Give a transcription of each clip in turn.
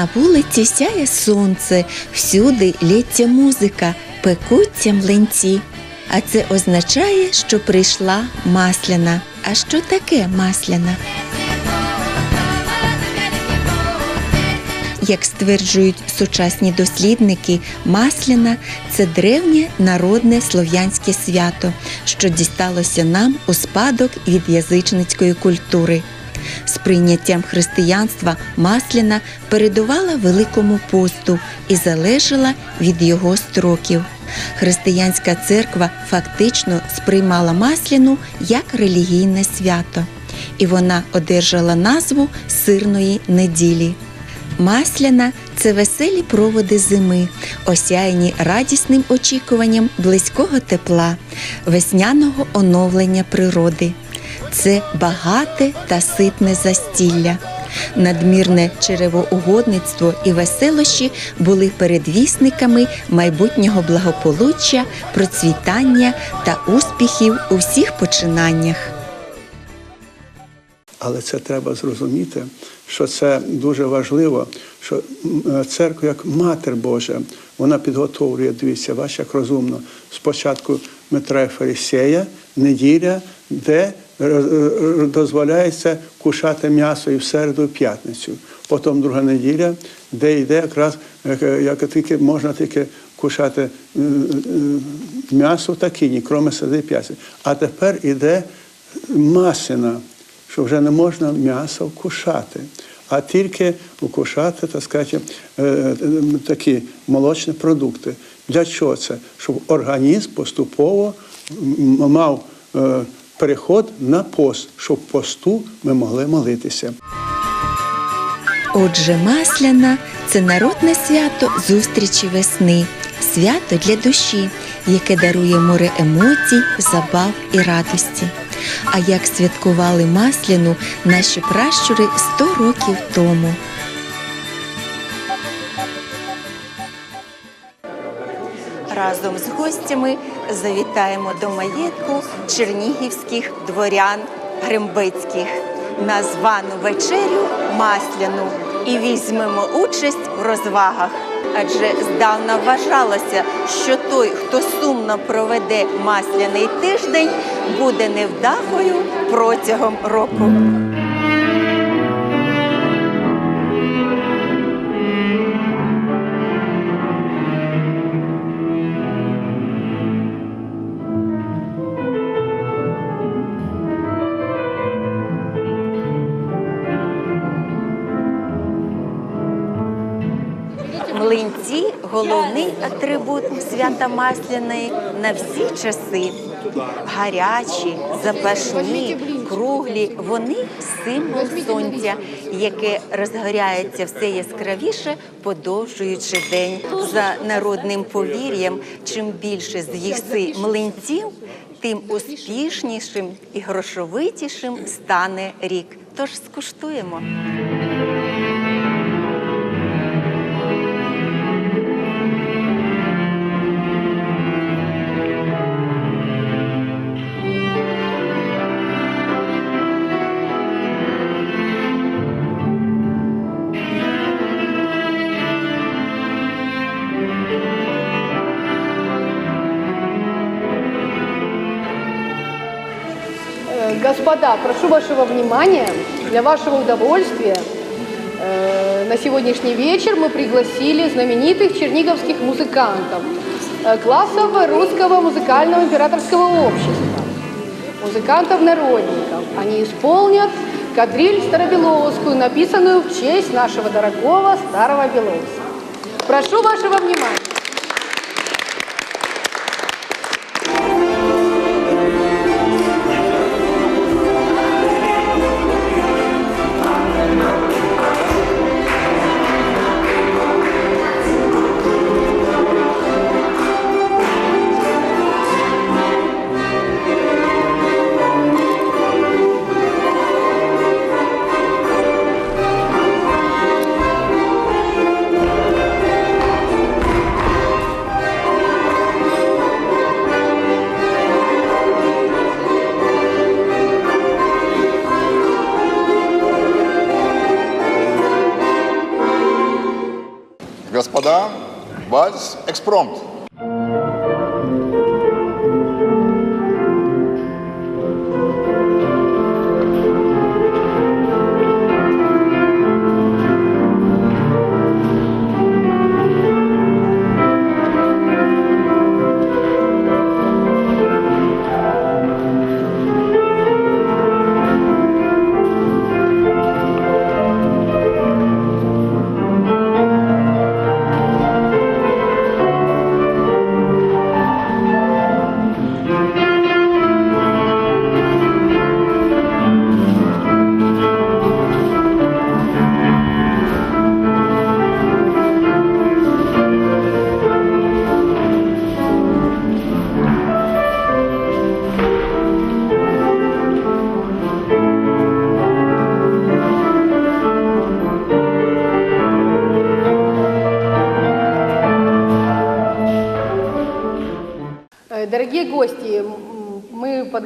На вулиці сяє сонце, всюди лється музика, пекуться млинці. А це означає, що прийшла масляна. А що таке масляна? Як стверджують сучасні дослідники, масляна це древнє народне слов'янське свято, що дісталося нам у спадок від язичницької культури. З прийняттям християнства масляна передувала Великому посту і залежала від його строків. Християнська церква фактично сприймала масляну як релігійне свято, і вона одержала назву сирної неділі. Масляна це веселі проводи зими, осяяні радісним очікуванням близького тепла, весняного оновлення природи. Це багате та ситне застілля. Надмірне черевоугодництво і веселощі були передвісниками майбутнього благополуччя, процвітання та успіхів у всіх починаннях. Але це треба зрозуміти, що це дуже важливо, що церква як матер Божа, вона підготовлює, дивіться, ваш як розумно. Спочатку Дмитра і Фарисея, неділя, де е, е, дозволяється кушати м'ясо і в середу, і в п'ятницю. Потім друга неділя, де йде якраз е, як тільки можна тільки кушати е, е, м'ясо та кіні, кроме середи і п'ятниці. А тепер іде масина що вже не можна м'ясо вкушати, а тільки вкушати, так сказати, е, е, такі молочні продукти. Для чого це? Щоб організм поступово мав е, переход на пост, щоб посту ми могли молитися. Отже, масляна це народне свято зустрічі весни, свято для душі, яке дарує море емоцій, забав і радості. А як святкували масляну наші пращури 100 років тому. Разом з гостями завітаємо до маєтку чернігівських дворян Гримбицьких на звану вечерю масляну і візьмемо участь в розвагах. Адже здавна вважалося, що той, хто сумно проведе масляний тиждень, буде невдахою протягом року. Млинці головний атрибут свята Масляної на всі часи. Гарячі, запашні, круглі. Вони символ сонця, яке розгоряється все яскравіше, подовжуючи день. За народним повір'ям, чим більше з'їси млинців, тим успішнішим і грошовитішим стане рік. Тож скуштуємо. Господа, прошу вашего внимания. Для вашего удовольствия э, на сегодняшний вечер мы пригласили знаменитых черниговских музыкантов э, классов Русского музыкального императорского общества, музыкантов-народников. Они исполнят кадриль старобеловскую, написанную в честь нашего дорогого старого Белоуса. Прошу вашего внимания. господа, вас экспромт.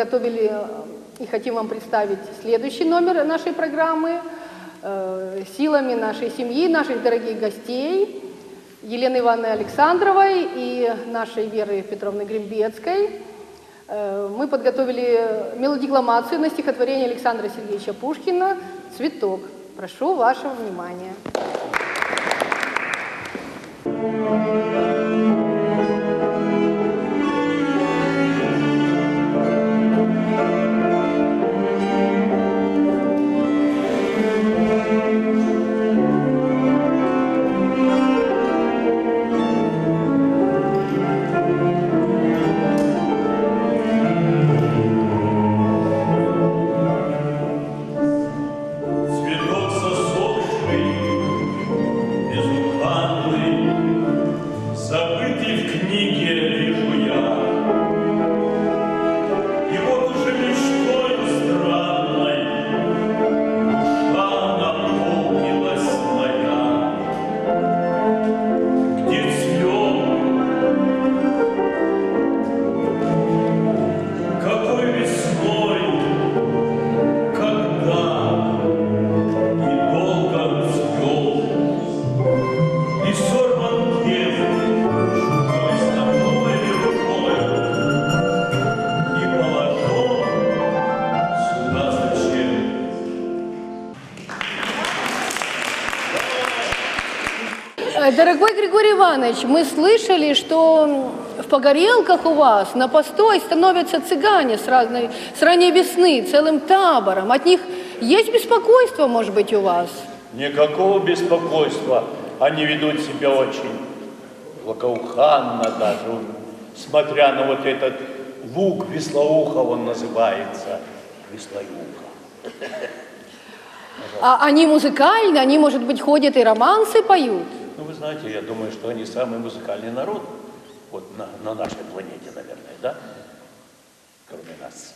Подготовили э, и хотим вам представить следующий номер нашей программы. Э, Силами нашей семьи, наших дорогих гостей Елены Ивановны Александровой и нашей Веры Петровны Грембецкой э, мы подготовили мелодикламацию на стихотворение Александра Сергеевича Пушкина «Цветок». Прошу вашего внимания. Цветок Иванович, мы слышали, что в погорелках у вас на постой становятся цыгане с, разной, с ранней весны, целым табором. От них есть беспокойство, может быть, у вас? Никакого беспокойства. Они ведут себя очень благоуханно даже, смотря на вот этот лук Веслоухов, он называется. Веслоуха. А они музыкальны, они, может быть, ходят и романсы поют? Ну, вы знаете, я думаю, что они самый музыкальный народ вот на, на нашей планете, наверное, да? Кроме нас.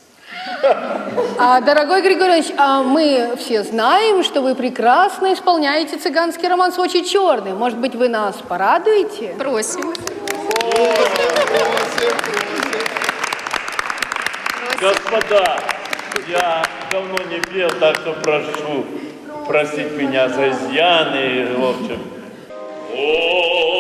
А, дорогой Григорий Иванович, а мы все знаем, что вы прекрасно исполняете цыганский романс «Очень черный». Может быть, вы нас порадуете? Просим. Господа, я давно не пел, так что прошу простить меня за изъяны, в общем. Oh.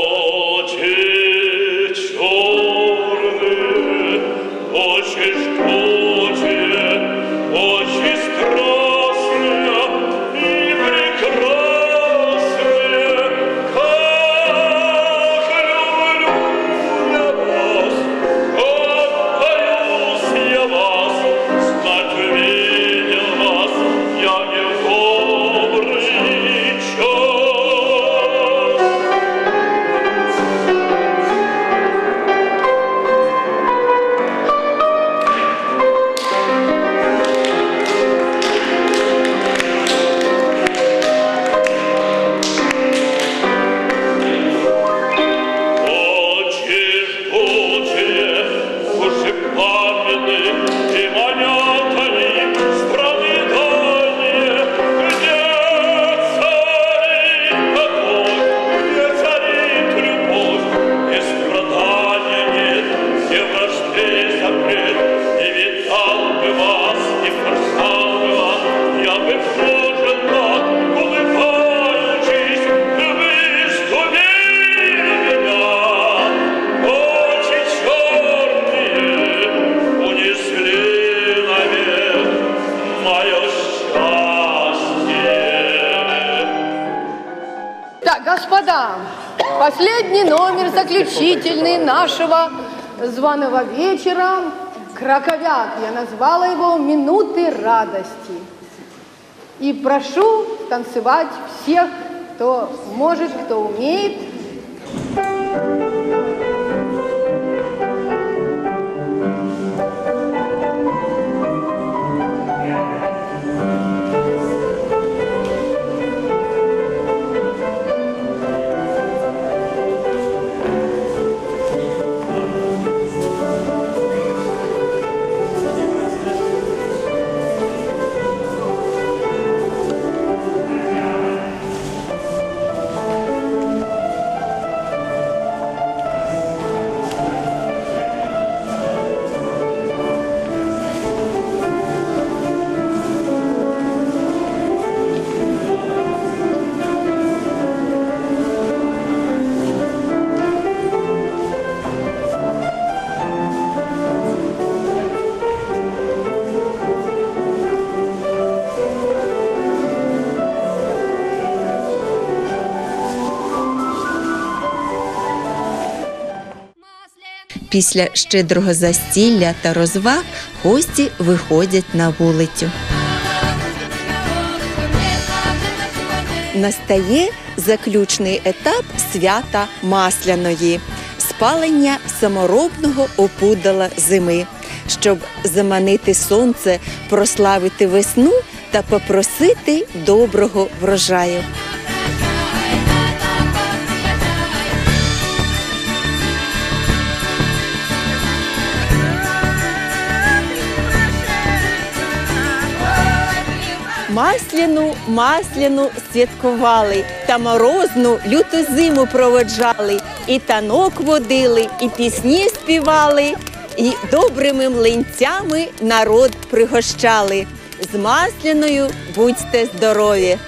Последний номер заключительный нашего званого вечера. Краковяк. Я назвала его «Минуты радости». И прошу танцевать всех, кто может, кто умеет. Після щедрого застілля та розваг гості виходять на вулицю. Настає заключний етап свята Масляної спалення саморобного опудала зими, щоб заманити сонце, прославити весну та попросити доброго врожаю. Масляну, масляну святкували, та морозну люту зиму проводжали, і танок водили, і пісні співали, і добрими млинцями народ пригощали. З масляною будьте здорові!